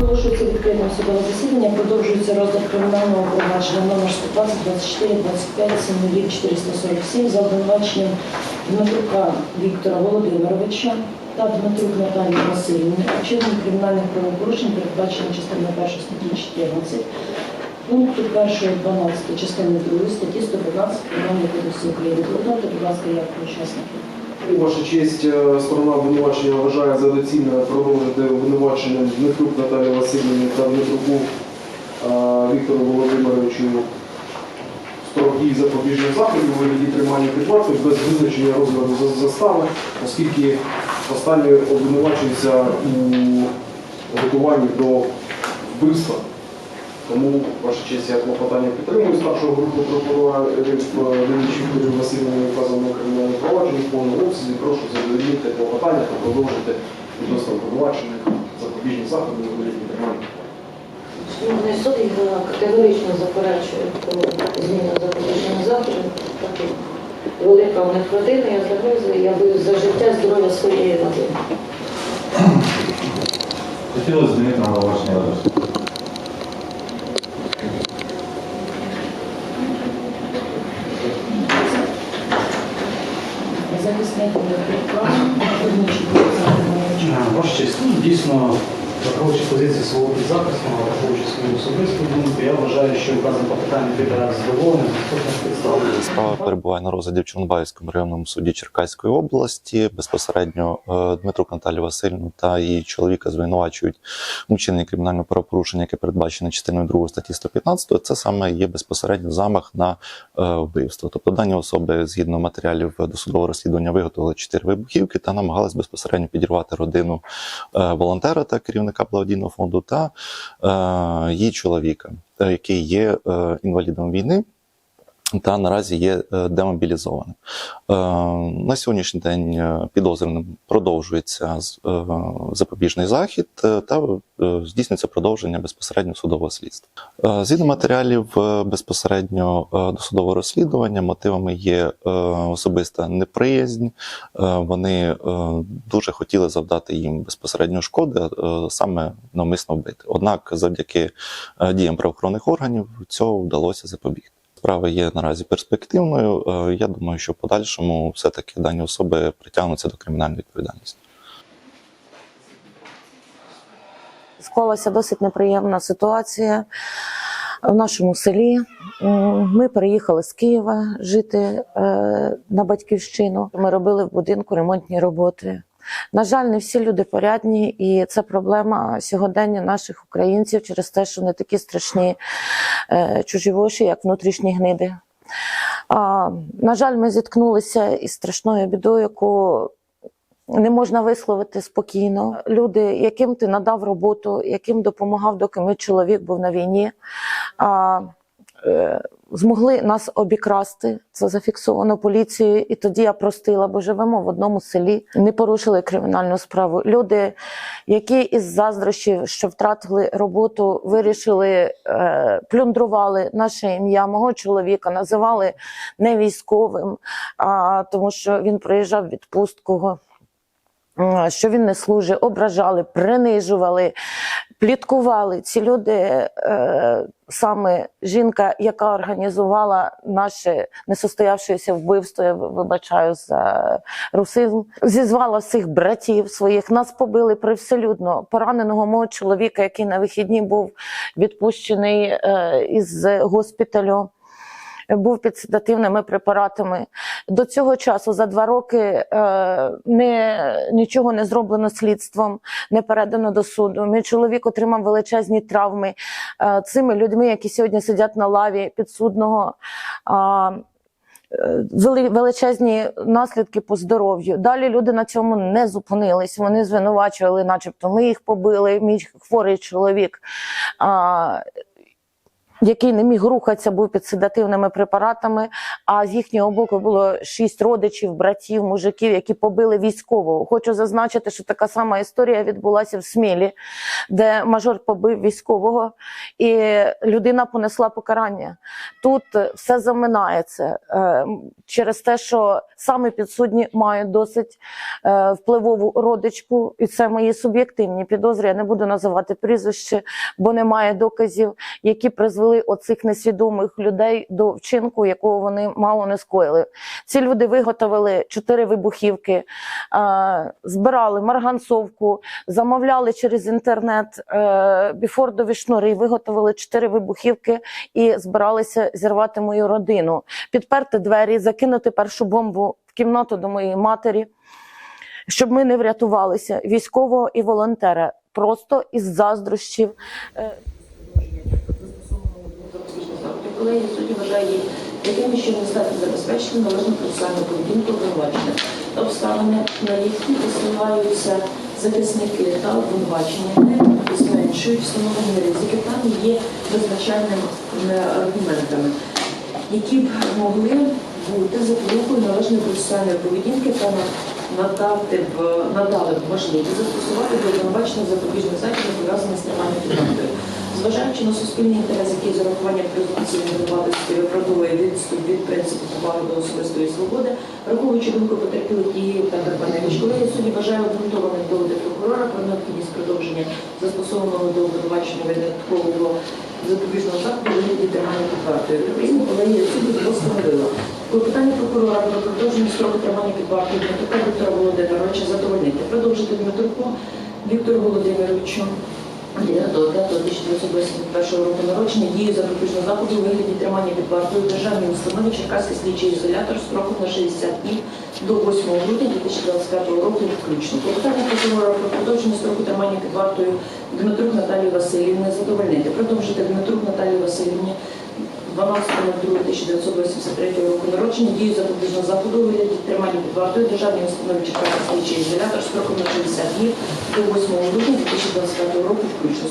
Оголошується відкритим судове засідання, продовжується розгляд кримінального провадження номер 120 24 25 7 447 за обвинуваченням Дмитрука Віктора Володимировича та Дмитрук Наталії Васильівни, вчинення кримінальних правопорушень, передбачено частиною 1 статті 14, пункту 1 12 частини 2 статті 115 Кримінального кодексу України. Повідомте, будь ласка, як учасників. Ваша честь, е, сторона обвинувачення вважає за доцільне продовжити обвинувачення Дмитрук Наталії Васильівні та Дмитруку е, Віктору Володимировичу дій запобіжних заходів у вигляді тримання під вартою без визначення розміру застави, оскільки останній обвинувачується у готуванні до вбивства. Тому, ваша честь, я клопотання підтримую старшого групу прокурорів Леонід Вікторів Васильівни вказаного кримінального провадження в повному обсязі. Прошу задовольнити клопотання та продовжити відносно обвинувачених запобіжні заходи у вигляді тримання. Шановний суд категорично заперечує зміну запобіжного заходу. Так велика у них родина, я загрозую, я боюсь за життя, здоров'я своєї родини. Хотілося змінити на наголошення адресу. Захисник Дмитрука, Верничий Олександр Ваша честь, ну, дійсно, враховуючи позиції свого підзахисного, враховуючи свою особисту думку, я вважаю, що вказане попитання піде задоволеним. Справа перебуває на розгляді в Чорнобаївському районному суді Черкаської області. Безпосередньо е, Дмитрук Наталію Васильівну та її чоловіка звинувачують у кримінального правопорушення, яке передбачено частиною 2 статті 115. Це саме є безпосередньо замах на е, вбивство. Тобто дані особи, згідно матеріалів досудового розслідування, виготовили чотири вибухівки та намагались безпосередньо підірвати родину е, волонтера та керівника благодійного фонду та е, її чоловіка, е, який є е, інвалідом війни та наразі є е, демобілізованим. Е, На сьогоднішній день е, підозрюваним продовжується запобіжний захід та здійснюється продовження безпосередньо судового слідства. Згідно матеріалів безпосередньо е, досудового розслідування, мотивами є особиста неприязнь. Вони дуже хотіли завдати їм безпосередньо шкоди, саме навмисно вбити. Однак, завдяки діям правоохоронних органів цього вдалося запобігти. Справа є наразі перспективною. Е, Я думаю, що в подальшому все-таки дані особи притягнуться до кримінальної відповідальності. Склалася досить неприємна ситуація в нашому селі. Ми переїхали з Києва жити е, на батьківщину. Ми робили в будинку ремонтні роботи. На жаль, не всі люди порядні, і це проблема сьогодення наших українців через те, що не такі страшні е, чужі воші, як внутрішні гниди. На жаль, ми зіткнулися із страшною бідою, яку не можна висловити спокійно. Люди, яким ти надав роботу, яким допомагав, доки мій чоловік був на війні, змогли нас обікрасти. Це зафіксовано поліцією. І тоді я простила, бо живемо в одному селі, не порушили кримінальну справу. Люди, які із заздрощів, що втратили роботу, вирішили е, плюндрували наше ім'я мого чоловіка, називали не військовим, а, тому що він приїжджав в відпустку що він не служить, ображали, принижували, пліткували. Ці люди, е, саме жінка, яка організувала наше несостоявшееся вбивство, я вибачаю за русизм, зізвала всіх братів своїх, нас побили привселюдно. Пораненого мого чоловіка, який на вихідні був відпущений е, із госпіталю був під седативними препаратами. До цього часу за два роки е, не, нічого не зроблено слідством, не передано до суду. Мій чоловік отримав величезні травми е, цими людьми, які сьогодні сидять на лаві підсудного. Е, вели- величезні наслідки по здоров'ю. Далі люди на цьому не зупинились. Вони звинувачували, начебто, ми їх побили, мій хворий чоловік. А, який не міг рухатися, був під седативними препаратами. А з їхнього боку було шість родичів, братів, мужиків, які побили військового. Хочу зазначити, що така сама історія відбулася в Смілі, де мажор побив військового, і людина понесла покарання. Тут все заминається е, через те, що саме підсудні мають досить е, впливову родичку, і це мої суб'єктивні підозри. Я не буду називати прізвище, бо немає доказів, які призвели оцих несвідомих людей до вчинку, якого вони мало не скоїли. Ці люди виготовили чотири вибухівки, е, збирали марганцовку, замовляли через інтернет е, біфордові шнури, виготовили чотири вибухівки і збиралися зірвати мою родину, підперти двері, закинути першу бомбу в кімнату до моєї матері, щоб ми не врятувалися військового і волонтера. Просто із заздрощів. Е, Колеги судді вважає їх такими, що не здатні забезпечити належну процесуальну поведінку обвинувачення та обставини, на які посилаються захисники та обвинувачення, не зменшують встановлені ризики та не є визначальними аргументами, які б могли бути запорукою належної процесуальної поведінки та надати б надали б можливість застосувати до обвинувачення запобіжних заходів, пов'язаних з триманням під вартою. Зважаючи на суспільний інтерес, який з урахуванням презумпції невинуватості виправдовує відступ від принципу поваги до особистої свободи, враховуючи думку потерпілих дії та Карпаневич, колеги судді вважає обґрунтованим доводи прокурора про необхідність продовження застосованого до обвинувачення видаткового запобіжного заходу вигляді тримання під вартою. Відповідно, колегія судді постановила Клопотання прокурора про продовження строку тримання під вартою Дмитрука Віктора Володимировича задовольнити. Продовжити Дмитруку Віктору Володимировичу 9.5.1981 року народження дію запобіжного заходу у вигляді тримання під вартою державної установи Черкаський слідчий ізолятор строком на 60 днів до 8 грудня 2025 року включно. Клопотання прокурора про продовження строку тримання під вартою Дмитрук Наталії Васильівни задовольнити. Продовжити Васильівні 12.02.1983 року народження дію запобіжного заходу у вигляді тримання під вартою державної установи Черкаський слідчий ізолятор строком на 60 днів до 8 грудня 2025 року включно.